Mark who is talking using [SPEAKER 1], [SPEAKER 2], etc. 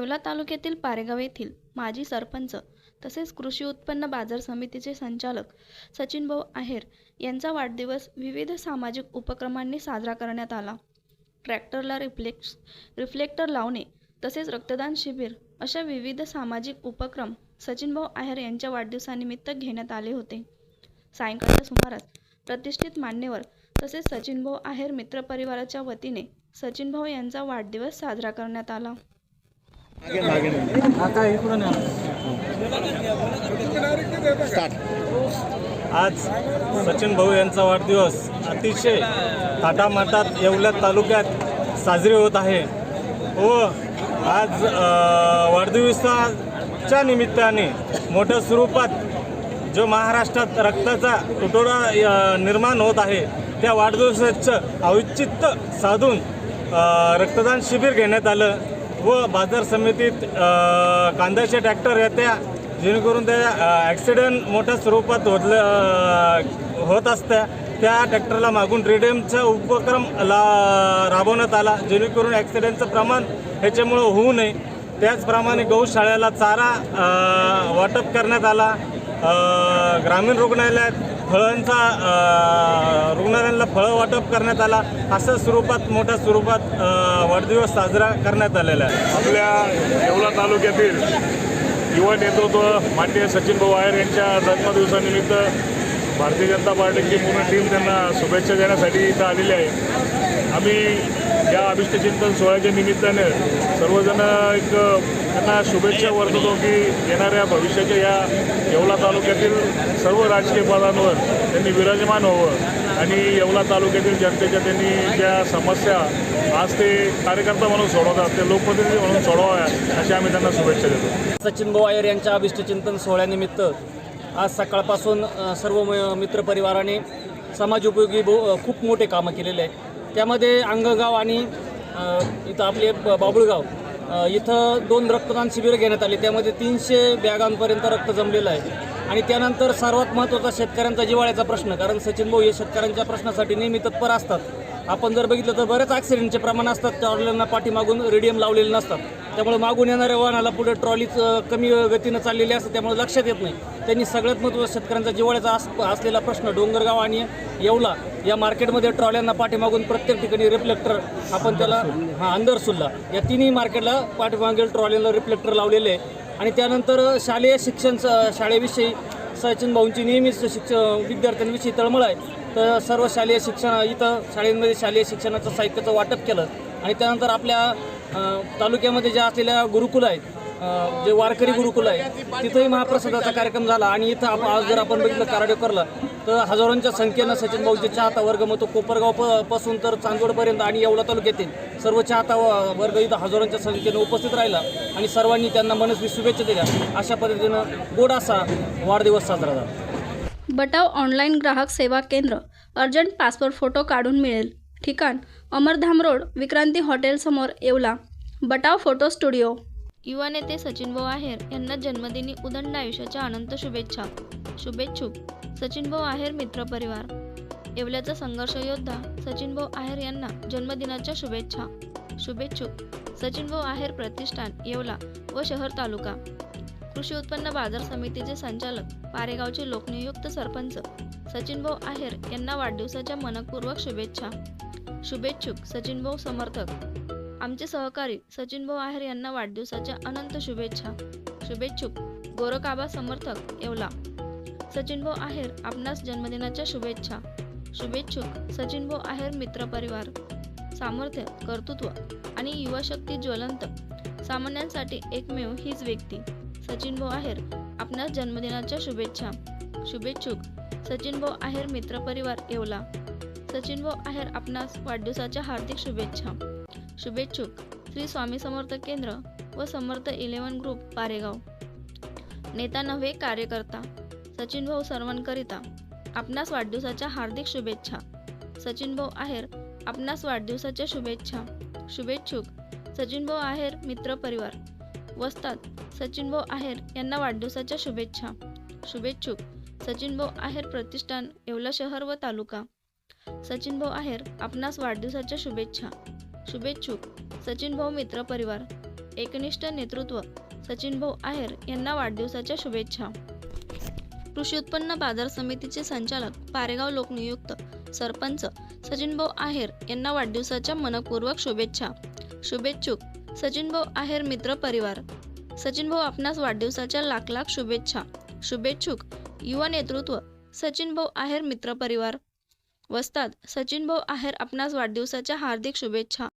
[SPEAKER 1] येवला तालुक्यातील पारेगाव येथील माजी सरपंच तसेच कृषी उत्पन्न बाजार समितीचे संचालक सचिनभाऊ आहेर यांचा वाढदिवस विविध सामाजिक उपक्रमांनी साजरा करण्यात आला. ट्रॅक्टरला रिफ्लेक्स रिफ्लेक्टर लावणे तसेच रक्तदान शिबिर अशा विविध सामाजिक उपक्रम सचिनभाऊ आहेर यांच्या वाढदिवसानिमित्त घेण्यात आले होते. सायंकाळच्या सुमारास प्रतिष्ठित मान्यवर तसेच सचिनभाऊ आहेर मित्रपरिवाराच्या वतीने सचिनभाऊ यांचा वाढदिवस साजरा करण्यात आला.
[SPEAKER 2] आज सचिन भाऊ यांचा वाढदिवस अतिशय थाटामाटात येवला तालुक्यात साजरी होत आहे. व आज अ, वाढदिवसाच्या निमित्ताने मोठ्या स्वरूपात जो महाराष्ट्रात रक्ताचा तुटवडा अ, निर्माण होत आहे त्या वाढदिवसाचं औचित्य साधून रक्तदान शिबिर घेण्यात आलं. व बाजार समितीत कांद्याचे ट्रॅक्टर येत्या जेणेकरून त्या ॲक्सिडेंट मोठ्या स्वरूपात होतलं होत असत्या त्या ट्रॅक्टरला मागून रिडेमचा उपक्रम ला राबवण्यात आला जेणेकरून ॲक्सिडेंटचं प्रमाण ह्याच्यामुळं होऊ नये. त्याचप्रमाणे गौशाळेला चारा वाटप करण्यात आला. ग्रामीण रुग्णालयात फळांचा अ, रुग्णालयांना फळं वाटप करण्यात आला. अशा स्वरूपात मोठ्या स्वरूपात वाढदिवस साजरा करण्यात आलेला आहे.
[SPEAKER 3] आपल्या येवला तालुक्यातील युवा नेतृत्व माननीय सचिन भाऊ आहेर यांच्या जन्मदिवसानिमित्त भारतीय जनता पार्टीची पूर्ण टीम त्यांना शुभेच्छा देण्यासाठी इथं आलेली आहे. आम्ही या अभिष्टचिंतन सोहळ्याच्या निमित्तानं सर्वजण एक त्यांना शुभेच्छा वर्ततो की येणाऱ्या भविष्याच्या या येवला तालुक्यातील सर्व राजकीय पदांवर त्यांनी विराजमान व्हावं आणि येवला तालुक्यातील जनतेच्या त्यांनी ज्या समस्या आज ते कार्यकर्ता म्हणून सोडवतात ते लोकप्रतिनिधी म्हणून सोडवाव्या अशी आम्ही त्यांना शुभेच्छा देतो.
[SPEAKER 4] सचिन गोवायर यांच्या अभिष्टचिंतन सोहळ्यानिमित्त आज सकाळपासून सर्व म- मित्रपरिवाराने समाजोपयोगी बो खूप मोठे कामं केलेले आहे त्यामध्ये अंगगाव आणि इथं आपले ब- बाबुळगाव इथं दोन रक्तदान शिबिरं घेण्यात आली. त्यामध्ये तीनशे बॅगांपर्यंत रक्त जमलेलं आहे. आणि त्यानंतर सर्वात महत्त्वाचा शेतकऱ्यांचा जिवाळ्याचा प्रश्न कारण सचिन भाऊ हे शेतकऱ्यांच्या प्रश्नासाठी नेहमी तत्पर असतात. आपण जर बघितलं तर बरेच ॲक्सिडेंटचे प्रमाण असतात. ट्रॉलींना पाठीमागून रेडियम लावलेले नसतात. त्यामुळे मागून येणाऱ्या वाहनाला पुढे ट्रॉलीच कमी गतीनं चाललेली असते त्यामुळे लक्षात येत नाही. त्यांनी सगळ्यात महत्त्वाचा शेतकऱ्यांचा जिवाळ्याचा आस असलेला प्रश्न डोंगरगाव आणि येवला. या मार्केटमध्ये ट्रॉल्यांना पाठीमागून प्रत्येक ठिकाणी रिफ्लेक्टर आपण त्याला हा अंदरसुल्ला या तिन्ही मार्केटला पाठीमागील ट्रॉलीला रिफ्लेक्टर लावलेले आहे. आणि त्यानंतर शालेय शिक्षण शाळेविषयी सचिन भाऊंची नेहमीच शिक्ष विद्यार्थ्यांविषयी तळमळ आहे. तर सर्व शालेय शिक्षण इथं शाळेमध्ये शालेय शिक्षणाचं साहित्याचं वाटप केलं. आणि त्यानंतर आपल्या तालुक्यामध्ये ज्या असलेल्या गुरुकुल आहेत जे वारकरी गुरुकुल आहे तिथंही महाप्रसादाचा कार्यक्रम झाला आणि इथं आप आज जर आपण बघितलं कराडेकरला तर हजारोंच्या संख्येनं सचिन भाऊचे चाहता वर्ग मग तो कोपरगाव प पासून तर चांदवडपर्यंत आणि येवला तालुक्यातील सर्व चाहता वर्ग इथं हजारोंच्या संख्येनं उपस्थित राहिला आणि सर्वांनी त्यांना मनस्वी शुभेच्छा दिल्या. अशा पद्धतीनं गोड असा वाढदिवस साजरा झाला.
[SPEAKER 1] बटाव ऑनलाईन ग्राहक सेवा केंद्र. अर्जंट पासपोर्ट फोटो काढून मिळेल. ठिकाण. अमरधाम रोड विक्रांती हॉटेलसमोर येवला. बटाव फोटो स्टुडिओ. युवा नेते सचिनभाऊ आहेर यांना जन्मदिनी उदंड आयुष्याच्या अनंत शुभेच्छा. शुभेच्छुक. सचिनभाऊ आहेर मित्रपरिवार येवल्याचा संघर्ष योद्धा सचिनभाऊ आहेर यांना जन्मदिनाच्या शुभेच्छा. शुभेच्छुक. सचिनभाऊ आहेर प्रतिष्ठान येवला व शहर तालुका. कृषी उत्पन्न बाजार समितीचे संचालक पारेगावचे लोकनियुक्त सरपंच. सचिनभाऊ आहेर यांना वाढदिवसाच्या मनपूर्वक शुभेच्छा. शुभेच्छुक सचिनभाऊ समर्थक. आमचे सहकारी सचिनभाऊ आहेर यांना वाढदिवसाच्या अनंत शुभेच्छा. शुभेच्छुक गोरकाबा समर्थक येवला. सचिनभाऊ आहेर आपणास जन्मदिनाच्या शुभेच्छा. शुभेच्छुक सचिनभाऊ आहेर मित्रपरिवार सामर्थ्य कर्तृत्व आणि युवाशक्ती ज्वलंत. सामान्यांसाठी एकमेव हीच व्यक्ती. सचिनभाऊ आहेर आपणास जन्मदिनाच्या शुभेच्छा. शुभेच्छुक सचिनभाऊ आहेर मित्र परिवार येवला. सचिनभाऊ आहेर आपणास वाढदिवसाच्या हार्दिक शुभेच्छा. शुभेच्छुक श्री स्वामी समर्थ केंद्र व समर्थ इलेव्हन ग्रुप पारेगाव. नेता नव्हे कार्यकर्ता सचिन भाऊ सर्वांकरिता आपणास वाढदिवसाच्या हार्दिक शुभेच्छा. सचिन भाऊ आहेर आपणास वाढदिवसाच्या शुभेच्छा. शुभेच्छुक सचिनभाऊ आहेर मित्र परिवार वस्तात सचिनभाऊ आहेर यांना वाढदिवसाच्या शुभेच्छा. शुभेच्छुक सचिनभाऊ आहेर प्रतिष्ठान येवला शहर व तालुका. सचिनभाऊ आहेर आपणास वाढदिवसाच्या शुभेच्छा. शुभेच्छुक सचिनभाऊ मित्र परिवार. एकनिष्ठ नेतृत्व सचिन भाऊ आहेर यांना वाढदिवसाच्या शुभेच्छा. कृषी उत्पन्न बाजार समितीचे संचालक पारेगाव लोकनियुक्त सरपंच सचिन भाऊ आहेर यांना वाढदिवसाच्या मनपूर्वक शुभेच्छा. शुभेच्छुक सचिन भाऊ आहेर मित्र परिवार. सचिन भाऊ आपणास वाढदिवसाच्या लाख लाख शुभेच्छा. शुभेच्छुक युवा नेतृत्व सचिन भाऊ आहेर मित्र परिवार. वस्ताद सचिन भाऊ आहेर आपणास वाढदिवसाच्या हार्दिक शुभेच्छा.